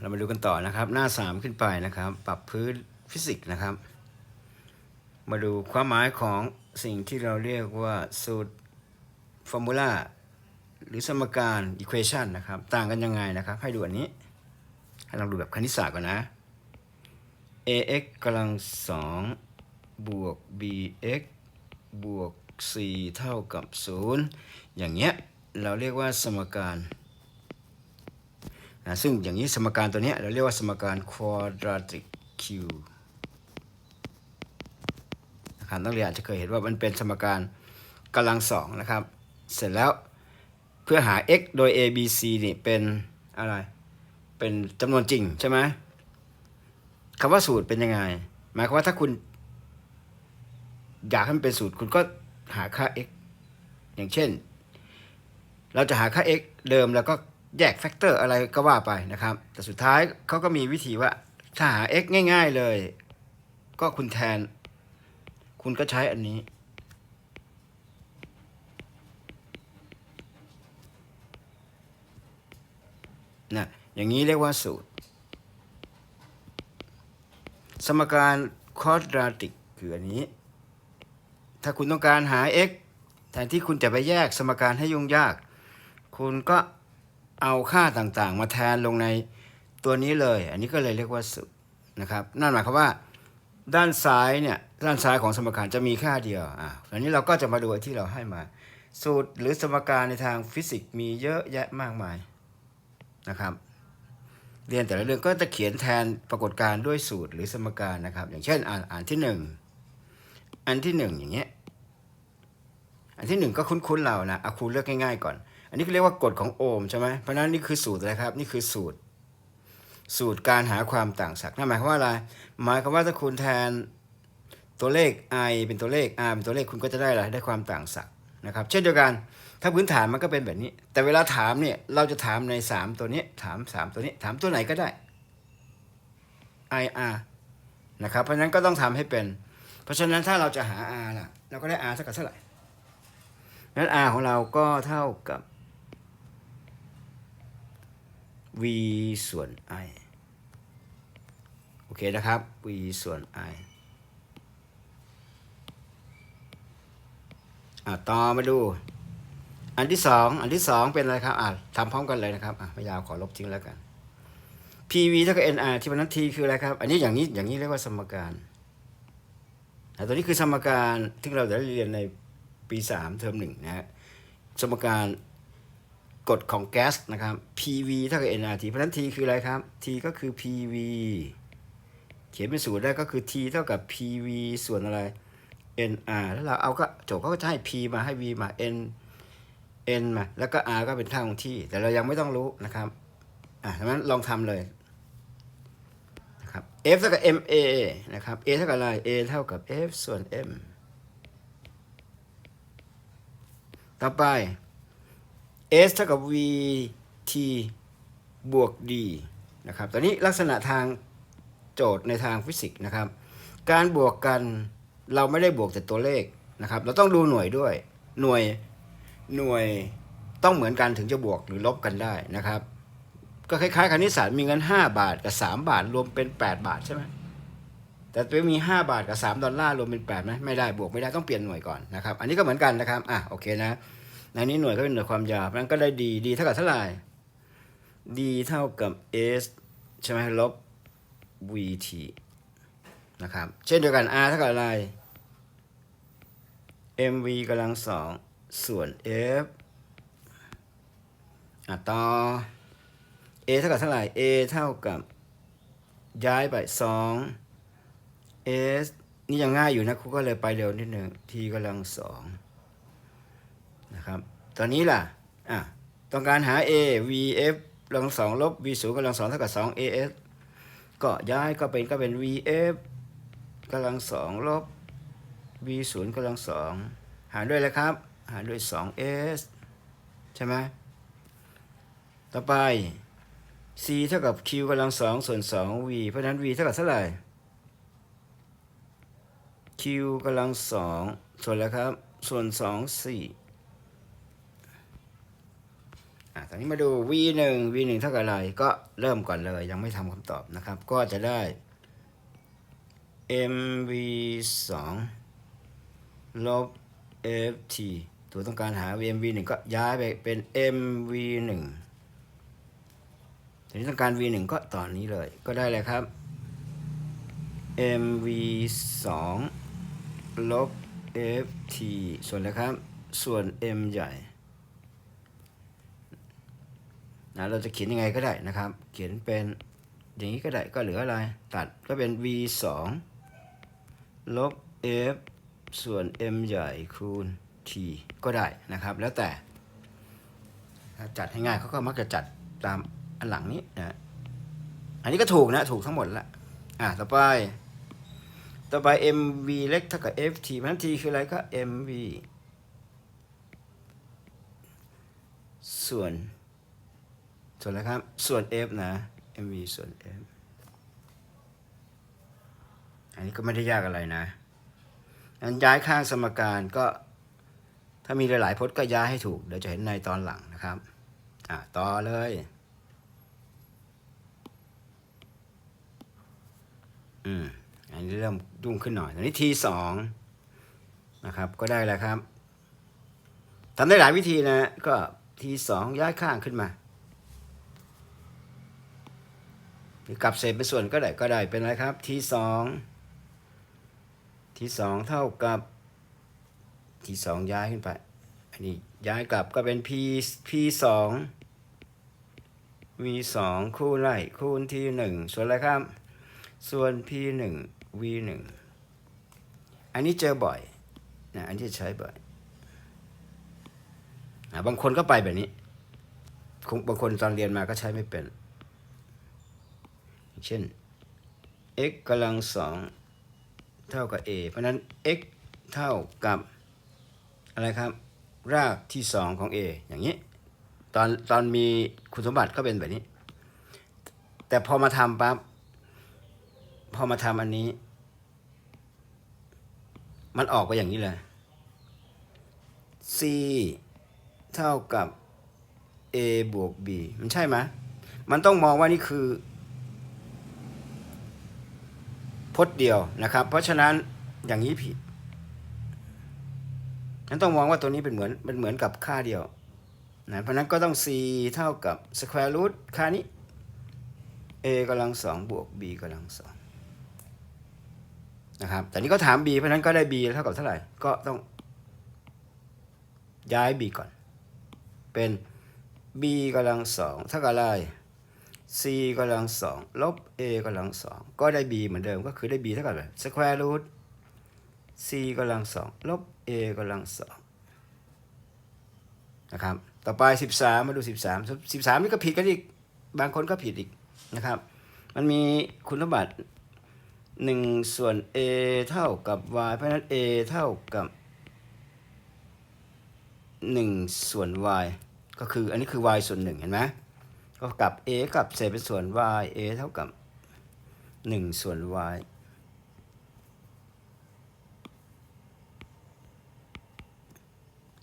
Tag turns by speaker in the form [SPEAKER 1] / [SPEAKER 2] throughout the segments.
[SPEAKER 1] เรามาดูกันต่อนะครับ หน้าสามขึ้นไปนะครับ ปรับพื้นฟิสิกส์นะครับ มาดูความหมายของสิ่งที่เราเรียกว่าสูตรฟอร์มูลาหรือสมการ equation นะครับ ต่างกันยังไงนะครับ ให้ดูอันนี้ ให้เราดูแบบคณิตศาสตร์ก่อนนะ ax กำลังสองบวก bx บวก c เท่ากับศูนย์อย่างเงี้ย เราเรียกว่าสมการ นะซึ่งอย่างนี้สมการตัวนี้เราเรียกว่าสมการ quadratic q นะครับนักเรียนอาจจะเคยเห็นว่ามันเป็นสมการกำลังสองนะครับ เสร็จแล้วเพื่อหา x โดย a b c นี่เป็นอะไรเป็นจำนวนจริงใช่ไหมคำว่าสูตรเป็นยังไง หมายความว่าถ้าคุณ อยากให้มันเป็นสูตรคุณก็หาค่า x อย่างเช่น เราจะหาค่า x เดิมแล้วก็ แยกแฟกเตอร์อะไรก็ว่าไปนะครับ แต่สุดท้ายเขาก็มีวิธีว่าถ้าหา x ง่าย ๆเลย ก็คุณแทน คุณก็ใช้อันนี้ นะอย่างนี้เรียกว่าสูตร สมการคอดราติกคืออันนี้ ถ้าคุณต้องการหา x แทนที่คุณจะไปแยกสมการให้ยุ่งยาก คุณก็ เอาค่าต่างๆ มาแทนลงในตัวนี้เลย อันนี้ก็เลยเรียกว่าสูตรนะครับ นั่นหมายความว่า ด้านซ้ายเนี่ยด้านซ้ายของสมการจะมีค่าเดียวอ่าอันนี้เราก็จะมาดูที่เราให้มา สูตรหรือสมการในทางฟิสิกส์มีเยอะแยะมากมายนะครับ เรียนแต่ละเรื่องก็จะเขียนแทนปรากฏการณ์ด้วยสูตรหรือสมการนะครับ อย่างเช่นอ่านอ่านที่หนึ่งอันที่หนึ่งอย่างเงี้ยอันที่หนึ่งก็คุ้นๆเรานะเอาครูเลือกง่ายๆก่อน อันนี้เขาเรียกว่ากฎของโอห์มใช่ไหมเพราะนั้นนี่คือสูตรอะไรครับ นี่คือสูตร สูตรการหาความต่างศักย์นั่นหมายความว่าอะไร หมายความว่าถ้าคุณแทนตัวเลข i เป็นตัวเลข r เป็นตัวเลขคุณก็จะได้อะไรได้ความต่างศักย์นะครับ เช่นเดียวกัน ถ้าพื้นฐานมันก็เป็นแบบนี้ แต่เวลาถามเนี่ยเราจะถามใน 3 ตัวนี้ถาม 3 ตัวนี้ถามตัวไหนก็ได้ i r นะครับ เพราะนั้นก็ต้องทำให้เป็น เพราะฉะนั้นถ้าเราจะหา r ล่ะ เราก็ได้ r เท่ากับเท่าไหร่นั้น r ของเราก็เท่ากับ v ส่วน i โอเคนะครับ v ส่วน i อะต่อมาดู อันที่สองอันที่สองเป็นอะไรครับอะทำพร้อมกันเลยนะครับอะไม่ยาวขอลบทิ้งแล้วกัน pv เท่ากับ nr ที่มันนั้น t คืออะไรครับ อันนี้อย่างนี้อย่างนี้เรียกว่าสมการอะตัวนี้คือสมการที่เราจะได้เรียนในปีสามเทอมหนึ่งนะฮะสมการ กฎของแก๊สนะครับ PV เท่ากับ nRT เพราะฉะนั้น T คืออะไรครับ T ก็คือ PV เขียนเป็นสูตรได้ก็คือ T เท่ากับ PV ส่วนอะไร NR แล้วเราเอาก็โจทย์เขาก็จะให้ P มาให้ V มา N N มา แล้วก็ R ก็เป็นท่าของที่ แต่เรายังไม่ต้องรู้นะครับ อะดังนั้นลองทำเลยนะครับ F เท่ากับ MA นะครับ A เท่ากับอะไร A เท่ากับ F ส่วน M ต่อไป s เท่ากับ v t บวก d นะครับ ตอนนี้ลักษณะทางโจทย์ในทางฟิสิกส์นะครับ การบวกกันเราไม่ได้บวกแต่ตัวเลขนะครับ เราต้องดูหน่วยด้วย หน่วย หน่วยต้องเหมือนกันถึงจะบวกหรือลบกันได้นะครับ ก็คล้ายๆคณิตศาสตร์มีเงิน 5 บาทกับ 3 บาทรวมเป็น 8 บาทใช่ไหมแต่ตัวมี 5 บาทกับ 3 ดอลลาร์รวมเป็น8ไหมไม่ได้บวกไม่ได้ต้องเปลี่ยนหน่วยก่อนนะครับ อันนี้ก็เหมือนกันนะครับ อะโอเคนะ ในนี้หน่วยก็เป็นหน่วยความยาวนั้นก็ได้ดีดีเท่ากับเท่าไหร่ d เท่ากับ s ใช่ไหมลบ vt นะครับ เช่นเดียวกัน r เท่ากับอะไร mv กำลังสองส่วน f อะต่อ a เท่ากับเท่าไหร่ a เท่ากับ ย้ายไป2 s นี่ยังง่ายอยู่นะครูก็เลยไปเร็วนิดหนึ่ง t กำลังสอง นะครับ ตอนนี้ล่ะอะต้องการหา a v f กำลังสองลบ v ศูนย์กำลังสองเท่ากับสอง a s ก็ย้ายก็เป็นก็เป็น v f กำลังสองลบ v ศูนย์กำลังสองหารด้วยแล้วครับ หารด้วยสอง s ใช่ไหมต่อไป c เท่ากับ q กำลังสองส่วนสอง v เพราะฉะนั้น v เท่ากับเท่าไหร่ q กำลังสองส่วนแล้วครับ ส่วนสองสี่ อะตอนนี้มาดู v 1 v 1เท่ากับอะไร ก็เริ่มก่อนเลยยังไม่ทำคำตอบนะครับ ก็จะได้ mv 2ลบ ft ตัวต้องการหา mv 1ก็ย้ายไปเป็น mv 1ทีนี้ต้องการ v 1ก็ตอนนี้เลย ก็ได้เลยครับ mv 2ลบ ft ส่วนอะไรครับ ส่วน m ใหญ่ นะเราจะเขียนยังไงก็ได้นะครับ เขียนเป็นอย่างนี้ก็ได้ก็เหลืออะไร ตัดก็เป็น v 2ลบ f ส่วน m ใหญ่คูณ t ก็ได้นะครับ แล้วแต่จัดให้ง่ายเขาก็มักจะจัดตามอันหลังนี้นะอันนี้ก็ถูกนะ ถูกทั้งหมดละอะต่อไป ต่อไป mv เล็กเท่ากับ ft เพราะนั้น t คืออะไรก็ mv ส่วน ส่วนอะไรครับ ส่วน f นะ mv ส่วน f อันนี้ก็ไม่ได้ยากอะไรนะอันย้ายข้างสมการก็ถ้ามีหลายๆพจน์ก็ย้ายให้ถูก เดี๋ยวจะเห็นในตอนหลังนะครับ อะต่อเลย อืม อันนี้เริ่มดุ้งขึ้นหน่อย อันนี้ทีสองนะครับ ก็ได้แล้วครับทำได้หลายวิธีนะ ก็ทีสองย้ายข้างขึ้นมา หรือกลับเศษเป็นส่วนก็ได้ก็ได้เป็นอะไรครับทีสองทีสองเท่ากับทีสองย้ายขึ้นไป อันนี้ย้ายกลับก็เป็น p p สอง v สองคูณไรคูณทีหนึ่งส่วนอะไรครับ ส่วน p หนึ่ง v หนึ่งอันนี้เจอบ่อยนะอันนี้ใช้บ่อยอะบางคนก็ไปแบบนี้ บางคนตอนเรียนมาก็ใช้ไม่เป็น เช่น x กำลังสองเท่ากับ a เพราะนั้น x เท่ากับอะไรครับ รากที่สองของ a อย่างนี้ ตอนตอนมีคุณสมบัติก็เป็นแบบนี้ แต่พอมาทำปั๊บพอมาทำอันนี้ มันออกไปอย่างนี้เลย c เท่ากับ a บวก b มันใช่ไหมมันต้องมองว่านี่คือ พจน์เดียวนะครับ เพราะฉะนั้นอย่างนี้ผิดนั้นต้องมองว่าตัวนี้เป็นเหมือนเป็นเหมือนกับค่าเดียวนะเพราะนั้นก็ต้อง c เท่ากับ square root ค่านี้ a กำลังสองบวก b กำลังสองนะครับ แต่นี้ก็ถาม b เพราะฉะนั้นก็ได้ b เท่ากับเท่าไหร่ ก็ต้องย้าย b ก่อน เป็น b กำลังสองเท่ากับอะไร c กำลังสองลบ a กำลังสองก็ได้ b เหมือนเดิมก็คือได้ b เท่ากับอะไร square root c กำลังสองลบ a กำลังสองนะครับ ต่อไป 13 มาดู 13 13 นี่ก็ผิดกันอีก บางคนก็ผิดอีกนะครับ มันมีคุณสมบัติ1ส่วน a เท่ากับ y เพราะฉะนั้น a เท่ากับ 1 ส่วน y ก็คืออันนี้คือ y ส่วน 1 เห็นไหม ก็กับ a กับเศษเป็นส่วน y a เท่ากับ 1 ส่วน y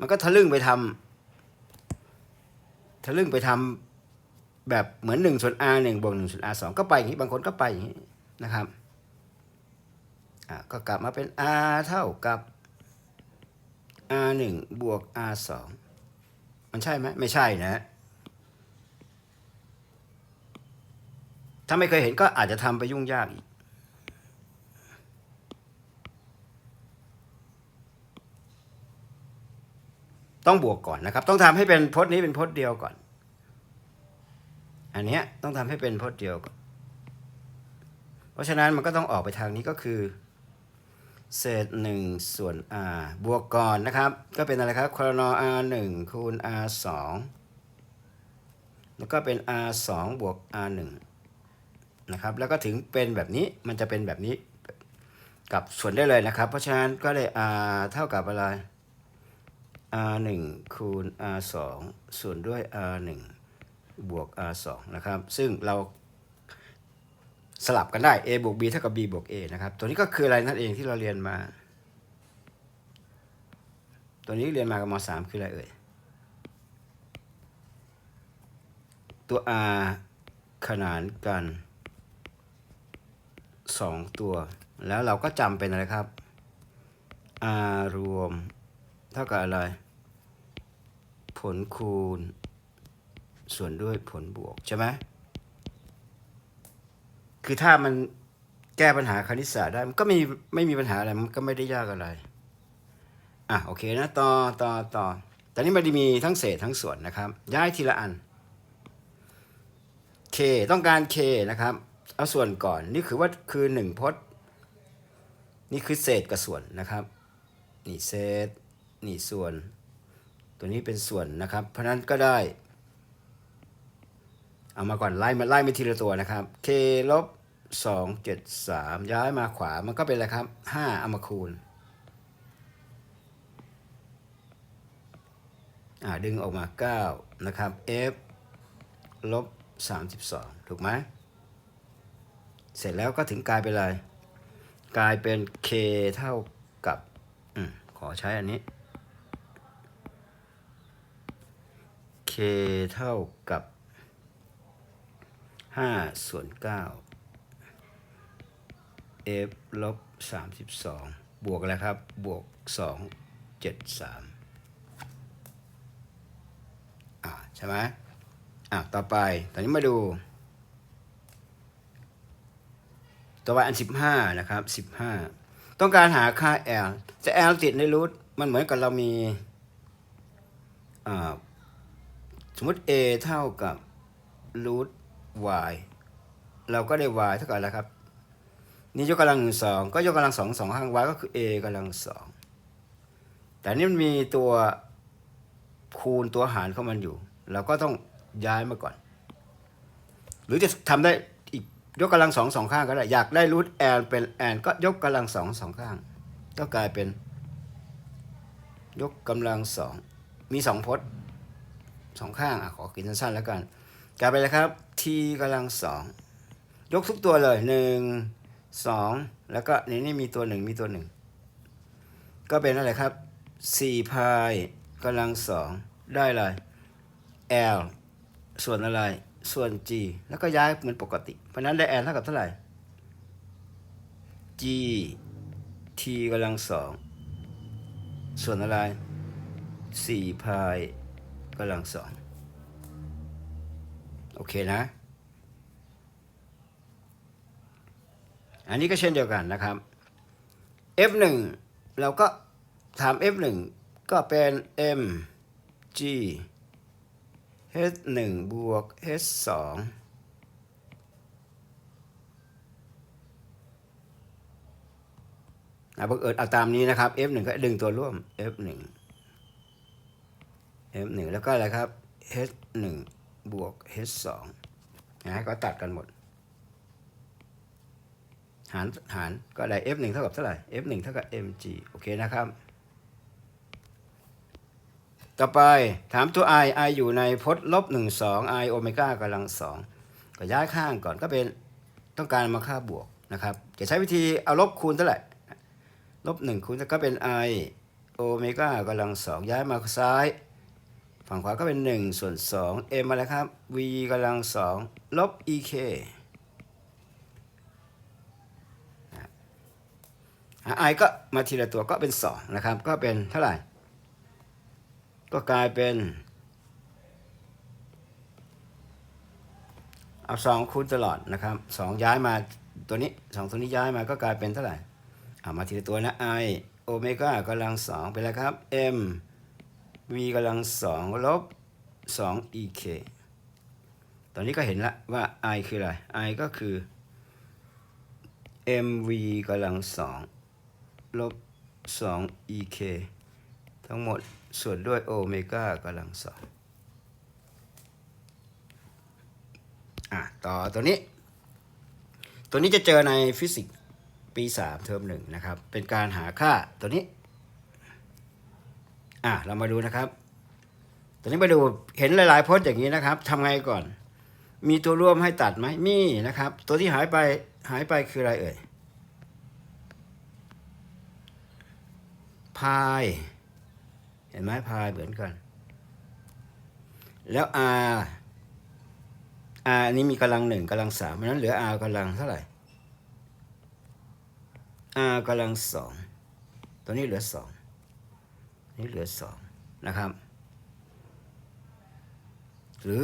[SPEAKER 1] มันก็ทะลึ่งไปทำทะลึ่งไปทำแบบเหมือน 1 ส่วน r 1บวก1ส่วน r 2ก็ไปอย่างนี้ บางคนก็ไปอย่างนี้นะครับอะก็กลับมาเป็น r เท่ากับ r 1บวก r 2มันใช่ไหมไม่ใช่นะ ถ้าไม่เคยเห็นก็อาจจะทำไปยุ่งยากอีก ต้องบวกก่อนนะครับ ต้องทำให้เป็นพจน์นี้เป็นพจน์เดียวก่อน อันเนี้ยต้องทำให้เป็นพจน์เดียวก่อน เพราะฉะนั้นมันก็ต้องออกไปทางนี้ก็คือ เศษหนึ่งส่วน r บวกก่อนนะครับ ก็เป็นอะไรครับครน r หนึ่งคูณ r สองแล้วก็เป็น r สองบวก r หนึ่ง นะครับ แล้วก็ถึงเป็นแบบนี้มันจะเป็นแบบนี้กับส่วนได้เลยนะครับ เพราะฉะนั้นก็ได้ r เท่ากับอะไร r หนึ่งคูณ r สองส่วนด้วย r หนึ่งบวก r สองนะครับ ซึ่งเราสลับกันได้ a บวก b เท่ากับ b บวก a นะครับ ตัวนี้ก็คืออะไรนั่นเองที่เราเรียนมา ตัวนี้เรียนมากับมสามคืออะไรเอ่ย ตัว r ขนานกัน สองตัว แล้วเราก็จำเป็นอะไรครับ r รวม เท่ากับอะไร ผลคูณ ส่วนด้วยผลบวก ใช่ไหมคือถ้ามันแก้ปัญหาคณิตศาสตร์ได้มันก็ไม่มีไม่มีปัญหาอะไรมันก็ไม่ได้ยากอะไร อะโอเคนะต่อต่อต่อตอนนี้มันมีทั้งเศษทั้งส่วนนะครับ ย้ายทีละอัน k ต้องการ k นะครับ เอาส่วนก่อนนี่คือว่าคือหนึ่งพจน์ นี่คือเศษกับส่วนนะครับ นี่เศษ นี่ส่วน ตัวนี้เป็นส่วนนะครับ เพราะนั้นก็ได้ เอามาก่อนไล่มาไล่มาทีละตัวนะครับ k ลบสองเจ็ดสามย้ายมาขวามันก็เป็นอะไรครับห้าเอามาคูณดึงออกมา 9 นะครับ f ลบ 32 ถูกไหม เสร็จแล้วก็ถึงกลายเป็นอะไร กลายเป็น k เท่ากับอขอใช้อันนี้ k เท่ากับ5ส่วน9 f ลบ32 บวกอะไรครับ บวก 2 7 3 อ่าใช่ไหมอ่าต่อไป ตอนนี้มาดู ตัวอันสิบห้านะครับสิบห้าต้องการหาค่า L จะ L ติดในรูทมันเหมือนกับเรามีสมมติ A เท่ากับรูท y เราก็ได้ y เท่ากับอะไรครับ นี่ยกกำลังสองก็ยกกำลังสองสองข้าง y ก็คือ a กำลังสองแต่นี่มันมีตัวคูณตัวหารเข้ามันอยู่ เราก็ต้องย้ายมาก่อน หรือจะทำได้ ยกกำลังสองสองข้างก็ได้ อยากได้รูทแอนเป็นแอนก็ยกกำลังสองสองข้าง ก็กลายเป็น ยกกำลังสองมีสองพจน์สองข้างอะขอกินสั้นๆแล้วกันกลายเป็นอะไรครับทีกำลังสองยกทุกตัวเลยหนึ่งสองแล้วก็ในนี้มีตัวหนึ่งมีตัวหนึ่งก็เป็นอะไรครับสี่พายกำลังสองได้อะไร L ส่วนอะไร ส่วน G แล้วก็ย้ายเหมือนปกติ เพราะนั้นได้ L เท่ากับเท่าไหร่ G T กำลังสองส่วนอะไรสี่พายกำลังสองโอเคนะ อันนี้ก็เช่นเดียวกันนะครับ F1 เราก็ถาม F1 ก็เป็น m g h 1บวก h 2อะบังเอิญเอาตามนี้นะครับ f 1ก็ดึงตัวร่วม f 1 f 1แล้วก็อะไรครับ h 1บวก h 2นะก็ตัดกันหมด หารหารก็ได้ f 1เท่ากับเท่าไหร่ f 1เท่ากับ mg โอเคนะครับ ต่อไปถามตัว i i อยู่ในพจน์ลบหนึ่งสอง i โอเมก้ากำลังสองก็ย้ายข้างก่อนก็เป็นต้องการมาค่าบวกนะครับ จะใช้วิธีเอาลบคูณเท่าไหร่ลบหนึ่งคูณก็เป็น i โอเมก้ากำลังสองย้ายมาซ้าย ฝั่งขวาก็เป็นหนึ่งส่วนสอง m อะไรครับ v กำลังสองลบ ek ไอก็มาทีละตัวก็เป็นสองนะครับ ก็เป็นเท่าไหร่ ก็กลายเป็น เอาสองคูณตลอดนะครับสองย้ายมาตัวนี้สองตัวนี้ย้ายมาก็กลายเป็นเท่าไหร่เอามาทีละตัวนะ i โอเมก้ากำลังสองเป็นอะไรครับ m v กำลังสองลบสอง ek ตอนนี้ก็เห็นละว่า i คืออะไร i ก็คือ mv กำลังสองลบสอง ek ทั้งหมด ส่วนด้วยโอเมก้ากำลังสองอะต่อตัวนี้ ตัวนี้จะเจอในฟิสิกส์ปีสามเทอมหนึ่งนะครับ เป็นการหาค่าตัวนี้ อะเรามาดูนะครับ ตัวนี้มาดูเห็นหลายๆพจน์อย่างนี้นะครับทำไงก่อน มีตัวร่วมให้ตัดไหมมีนะครับ ตัวที่หายไปหายไปคืออะไรเอ่ยพาย เห็นไหมพายเหมือนกัน แล้ว r r อันนี้มีกำลังหนึ่งกำลังสามเพราะฉะนั้นเหลือ r กำลังเท่าไหร่ r กำลังสองตัวนี้เหลือสองนี่เหลือสองนะครับ หรือ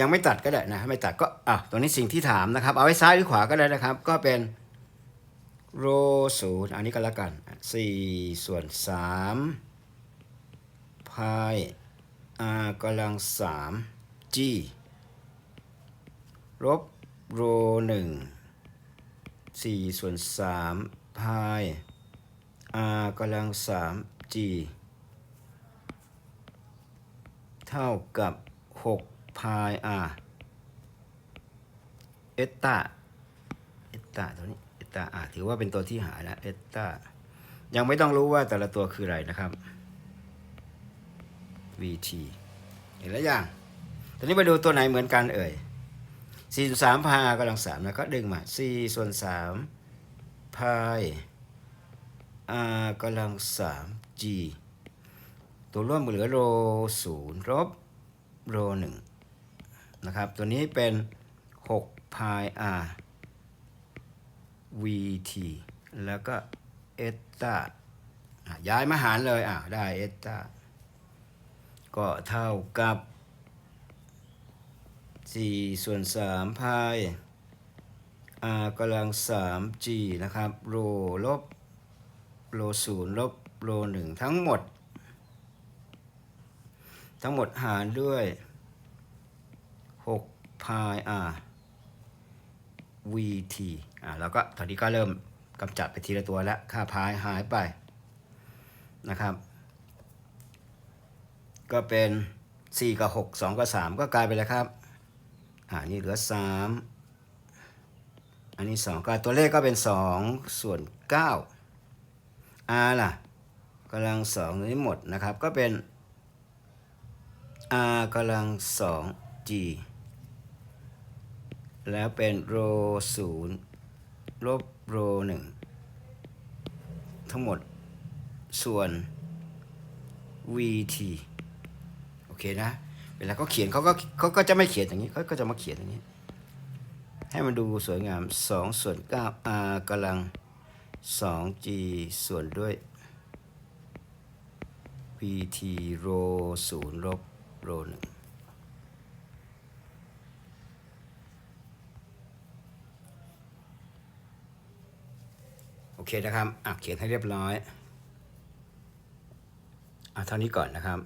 [SPEAKER 1] ยังไม่ตัดก็ได้นะ ไม่ตัดก็อะตัวนี้สิ่งที่ถามนะครับ เอาไว้ซ้ายหรือขวาก็ได้นะครับ ก็เป็น โรศูนย์อันนี้ก็แล้วกันสี่ส่วนสามพาย r กำลังสาม g ลบโรหนึ่งสี่ส่วนสามพาย r กำลังสาม g เท่ากับหกพาย r เอตตาเอตตาตัวนี้ ตาอะถือว่าเป็นตัวที่หานะเอตตายังไม่ต้องรู้ว่าแต่ละตัวคืออะไรนะครับ vt เห็นแล้วยังตอนนี้มาดูตัวไหนเหมือนกันเอ่ย4ส่วน3พาย r กำลัง3แล้วก็ดึงมา4ส่วน3พาย r กำลัง 3 g ตัวร่วมเหลือโร0ลบโร1นะครับ ตัวนี้เป็น6พาย r vt แล้วก็เอตตาย้ายมาหารเลยอะได้เอตตาก็เท่ากับ 4 ส่วน3พาย r กำลัง 3g นะครับโรลบโร0ลบโร1ทั้งหมด ทั้งหมดหารด้วย6พาย r vt อ่าแล้วก็ตอนนี้ก็เริ่มกำจัดไปทีละตัวแล้ว ค่าพายหายไปนะครับ ก็เป็น 4 กับ 6 2 กับ 3 ก็กลายไปแล้วครับ อ่านี่เหลือ 3 อันนี้ 2 ก็ตัวเลขก็เป็น 2 ส่วน 9 r ล่ะกำลัง2นี้หมดนะครับ ก็เป็น r กำลัง 2 g แล้วเป็นโร0ลบโร1ทั้งหมดส่วน vt โอเคนะ เวลาเขาเขียนเขาก็เขาก็จะไม่เขียนอย่างนี้เขาก็จะมาเขียนอย่างนี้ ให้มันดูสวยงาม 2 ส่วน 9 r กำลัง 2g ส่วนด้วย pt โร0ลบโร1 อเคนะครับอะเขียนให้เรียบร้อยอะเท่านี้ก่อนนะครับ